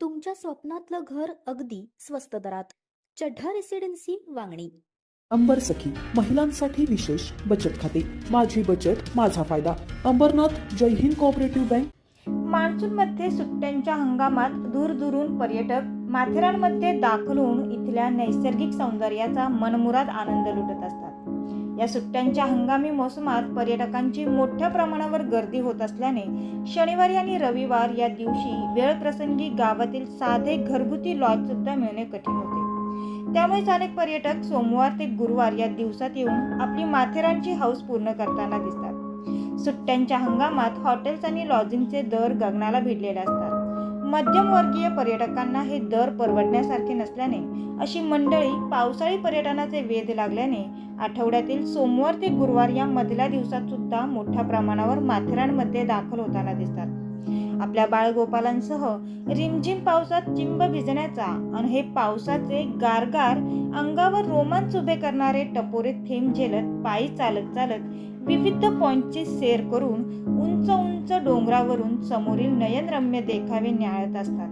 तुमच्या स्वप्नातलं घर अगदी स्वस्त दरात. चढ्ढा रेसिडेन्सी वांगणी. अंबर सखी महिलांसाठी विशेष बचत खाते. माझी बचत माझा फायदा. अंबरनाथ जय हिंद कोऑपरेटिव्ह बँक मान्सूनमध्ये सुट्ट्यांच्या हंगामात दूरदूरून पर्यटक माथेरानमध्ये दाखल होऊन इथल्या नैसर्गिक सौंदर्याचा मनमुराद आनंद लुटत असतात. या सुट्ट्यांच्या हंगामी मोसमात पर्यटकांची मोठ्या प्रमाणावर गर्दी होत असल्याने शनिवारी आणि रविवार या दिवशी वेळप्रसंगी गावातील साधे घरगुती लॉजसुद्धा मिळणे कठीण होते. त्यामुळेच अनेक पर्यटक सोमवार ते गुरुवार या दिवसात येऊन आपली माथेरानची हौस पूर्ण करताना दिसतात. सुट्ट्यांच्या हंगामात हॉटेल्स आणि लॉजिंगचे दर गगनाला भिडलेले असतात. मध्यमवर्गीय पर्यटकांना हे दर परवडण्यासारखे नसल्याने अशी मंडळी पावसाळी पर्यटनाचे वेध लागल्याने आठवड्यातील सोमवार ते गुरुवार या मधल्या दिवसात सुद्धा मोठ्या प्रमाणावर माथेरानमध्ये दाखल होताना दिसतात. आपल्या बाळगोपालांसह रिमझिम पावसात चिंब भिजण्याचा आणि हे पावसाचे गारगार अंगावर रोमांच उभे करणारे टपोरे थेंब झेलत पायी चालत चालत विविध पॉइंटची सेर करून उंच उंच डोंगरावरून समोरील नयनरम्य देखावे न्याळत असतात.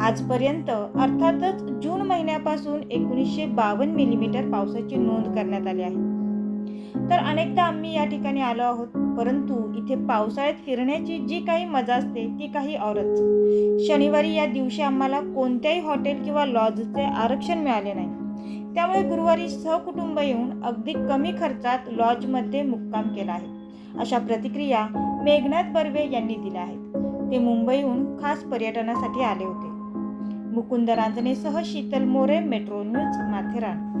आजपर्यंत अर्थातच जून महिन्यापासून एकोणीसशे बावन्न मिलीमीटर पावसाची नोंद करण्यात आली आहे. तर अनेकदा आम्ही या ठिकाणी आलो आहोत परंतु इथे पावसाळ्यात फिरण्याची जी काही मजा असते ती काही औरच. शनिवारी या दिवशी आम्हाला कोणत्याही हॉटेल किंवा लॉजचे आरक्षण मिळाले नाही. त्यामुळे गुरुवारी सहकुटुंब येऊन अगदी कमी खर्चात लॉजमध्ये मुक्काम केला आहे. अशा प्रतिक्रिया मेघनाथ बर्वे यांनी दिल्या आहेत. ते मुंबईहून खास पर्यटनासाठी आले होते. Mukund रांजणेसह Sheetal More metro news Matheran.